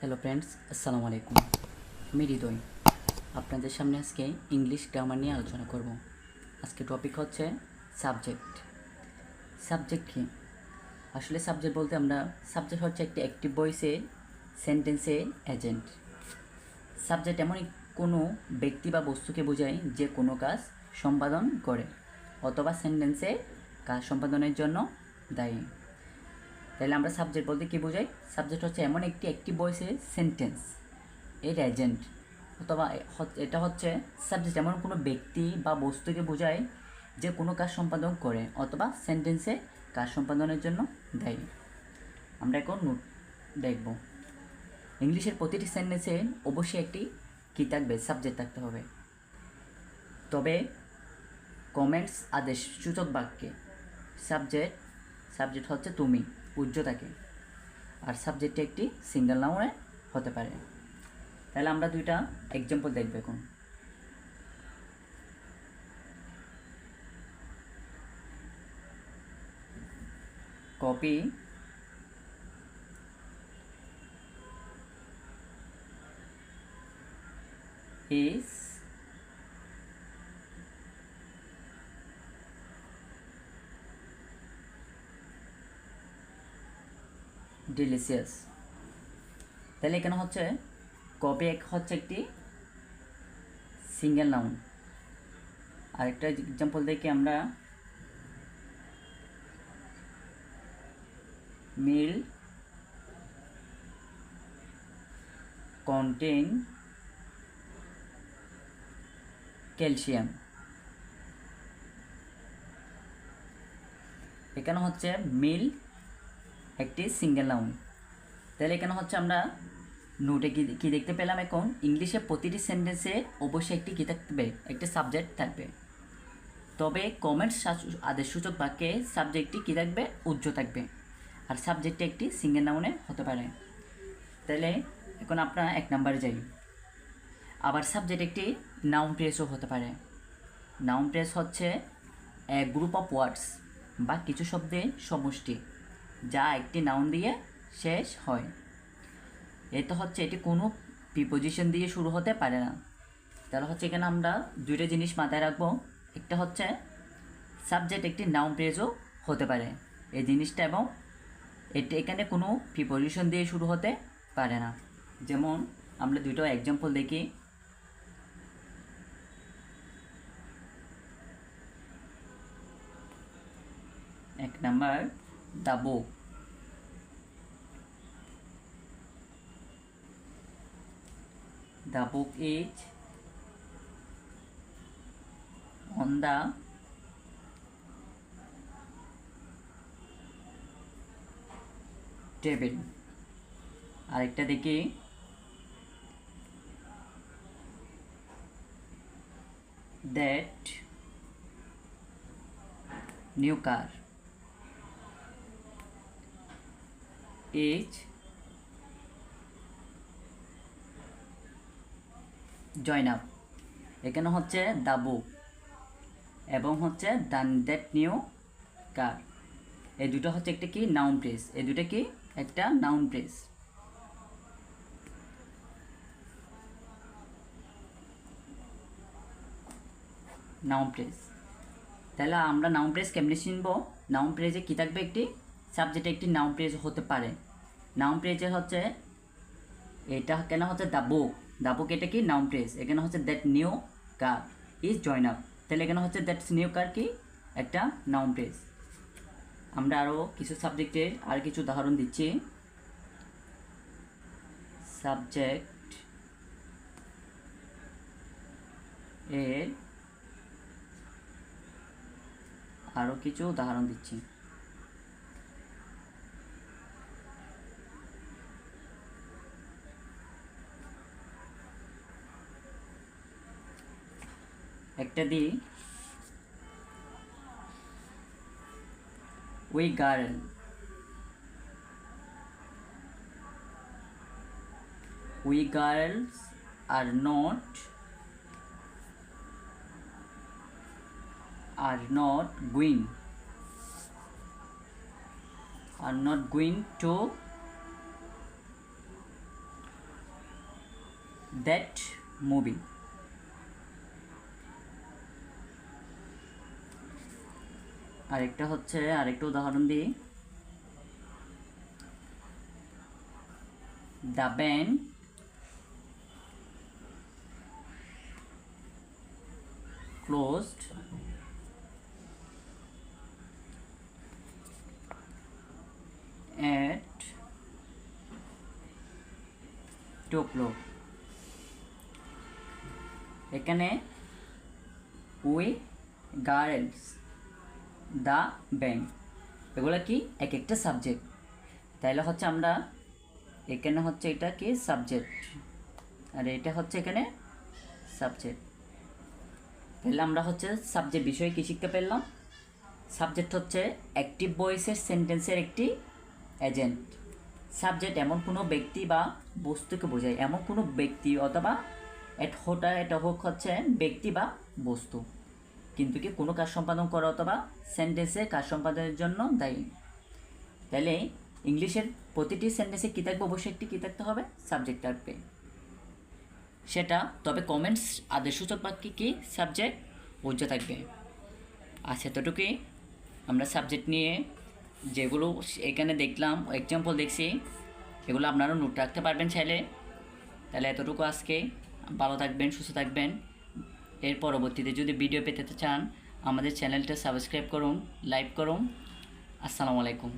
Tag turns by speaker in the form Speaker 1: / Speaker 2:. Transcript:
Speaker 1: Hello friends আসসালামু আলাইকুম আমি হৃদয়। আপনাদের সামনে আজকে ইংলিশ গ্রামার নিয়ে আলোচনা করব। আজকে টপিক হচ্ছে সাবজেক্ট সাবজেক্ট কি? আসলে সাবজেক্ট বলতে আমরা সাবজেক্ট হচ্ছে একটি অ্যাক্টিভ ভয়েসে সেন্টেন্সে এজেন্ট সাবজেক্ট এমন কোনো ব্যক্তি বা বস্তুকে বোঝায় যে কোনো কাজ সম্পাদন করে, অথবা সেন্টেন্সে কাজ সম্পাদনের জন্য দায়ী। তাহলে আমরা সাবজেক্ট বলতে কী বোঝাই? সাবজেক্ট হচ্ছে এমন একটি অ্যাক্টিভ ভয়েসে সেন্টেন্স এর এজেন্ট অথবা এটা হচ্ছে সাবজেক্ট এমন কোনো ব্যক্তি বা বস্তুকে বোঝায় যে কোনো কাজ সম্পাদন করে, অথবা সেন্টেন্সে কাজ সম্পাদনের জন্য দেয়। আমরা এখন নোট দেখব। ইংলিশের প্রতিটি সেন্টেন্সে অবশ্যই একটি কী থাকবে? সাবজেক্ট থাকতে হবে। তবে কমেন্টস আদেশ, সূচক বাক্যে সাবজেক্ট সাবজেক্ট হচ্ছে তুমি। উজ্জ্বতাকে আর সাবজেক্টটি একটি সিঙ্গেল নাউনে হতে পারে। তাহলে আমরা দুইটা এক্সাম্পল দেখব এখন। কপি is ডিলিশিয়াস তাহলে এখানে হচ্ছে কপি এক হচ্ছে একটি সিঙ্গেল নাউন আরেকটা এক্সাম্পল দেখি আমরা। মিল কন্টেন ক্যালসিয়াম এখানে হচ্ছে মিল একটি সিঙ্গেল নাউন তাহলে এখানে হচ্ছে আমরা নোটে কি কী দেখতে পেলাম এখন? ইংলিশে প্রতিটি সেন্টেন্সে অবশ্যই একটি কী থাকবে? একটি সাবজেক্ট থাকবে। তবে কমেন্টস আদেশ সূচক বাক্যে সাবজেক্টটি কী থাকবে? উজ্জ্ব থাকবে। আর সাবজেক্টটি একটি সিঙ্গেল নাউনে হতে পারে। তাহলে এখন আপনারা এক নাম্বারে যাই। আবার সাবজেক্ট একটি নাউন প্রেসও হতে পারে। নাউন প্রেস হচ্ছে এ গ্রুপ অফ ওয়ার্ডস বা কিছু শব্দের সমষ্টি। যা একটি নাউন দিয়ে শেষ হয়। এটা হচ্ছে, এটি কোনো প্রিপোজিশন দিয়ে শুরু হতে পারে না। তাহলে হচ্ছে এখানে আমরা দুইটা জিনিস মাথায় রাখব। একটা হচ্ছে সাবজেক্ট একটি নাউন প্রেজও হতে পারে। এই জিনিসটা এবং এটি এখানে কোনো প্রিপোজিশন দিয়ে শুরু হতে পারে না। যেমন, আমরা দুটো এক্সাম্পল দেখি। এক number the book The book is on the table আরেকটা দেখি that new car is join up এখানে হচ্ছে দ্য বুক এবং হচ্ছে দ্য দ্যাট নিউ কার। এই দুটো হচ্ছে একটা কি? নাউন প্রেস এই দুটো কি? একটা নাউন প্রেস নাউন প্রেস তাহলে আমরা নাউন প্রেস কেমনি চিনবো? নাউন প্রেসে কী থাকবে একটি? সাবজেক্টে একটি নাউন প্রেস হতে পারে। নাউন প্রেসে হচ্ছে, এটা কেন হচ্ছে দ্য বুক দ্য বুক এটা কি? নাউন প্রেস এখানে হচ্ছে that new car is join up তাহলে এখানে হচ্ছে দ্যাটস নিউ কার কি? একটা নাউন প্রেস আমরা আরও কিছু সাবজেক্টের আর কিছু উদাহরণ দিচ্ছি। সাবজেক্ট এর আরও কিছু উদাহরণ দিচ্ছি। একটা দিই we girl we girls are not are not going are not going to that movie আরেকটা হচ্ছে আরেকটা উদাহরণ দিই। The band closed at 2 o'clock এখানে উই গার্লস দ্য ব্যাংক এগুলো কি? এক একটা সাবজেক্ট তাইলে হচ্ছে আমরা এখানে হচ্ছে এটা কি? সাবজেক্ট আর এটা হচ্ছে এখানে সাবজেক্ট তাহলে আমরা হচ্ছে সাবজেক্ট বিষয়ে কী শিখতে পারলাম? সাবজেক্ট হচ্ছে অ্যাক্টিভ ভয়েসের সেন্টেন্সের একটি এজেন্ট সাবজেক্ট এমন কোনো ব্যক্তি বা বস্তুকে বোঝায়। এমন কোনো ব্যক্তি অথবা এট হোটা, এটা হোক হচ্ছে ব্যক্তি বা বস্তু। কিন্তু কি কোনো কাজ সম্পাদন করা অথবা সেন্টেন্সে কাজ সম্পাদনের জন্য দায়ী? তাহলে ইংলিশের প্রতিটি সেন্টেন্সে কী থাকবে? অবশ্যই একটি কী থাকতে হবে? সাবজেক্ট থাকবে। সেটা, তবে কমেন্টস আদেশসূচক বাক্যে কি সাবজেক্ট উজ্জ থাকবে। আর সেতটুকুই আমরা সাবজেক্ট নিয়ে যেগুলো এখানে দেখলাম এক্সাম্পল দেখছি, এগুলো আপনারা নোট রাখতে পারবেন চাইলে। তাহলে এতটুকু আজকে। ভালো থাকবেন, সুস্থ থাকবেন। এর পরবর্তীতে যদি ভিডিও পেতে চান আমাদের চ্যানেলটা সাবস্ক্রাইব করুন লাইক করুন। আসসালামু আলাইকুম।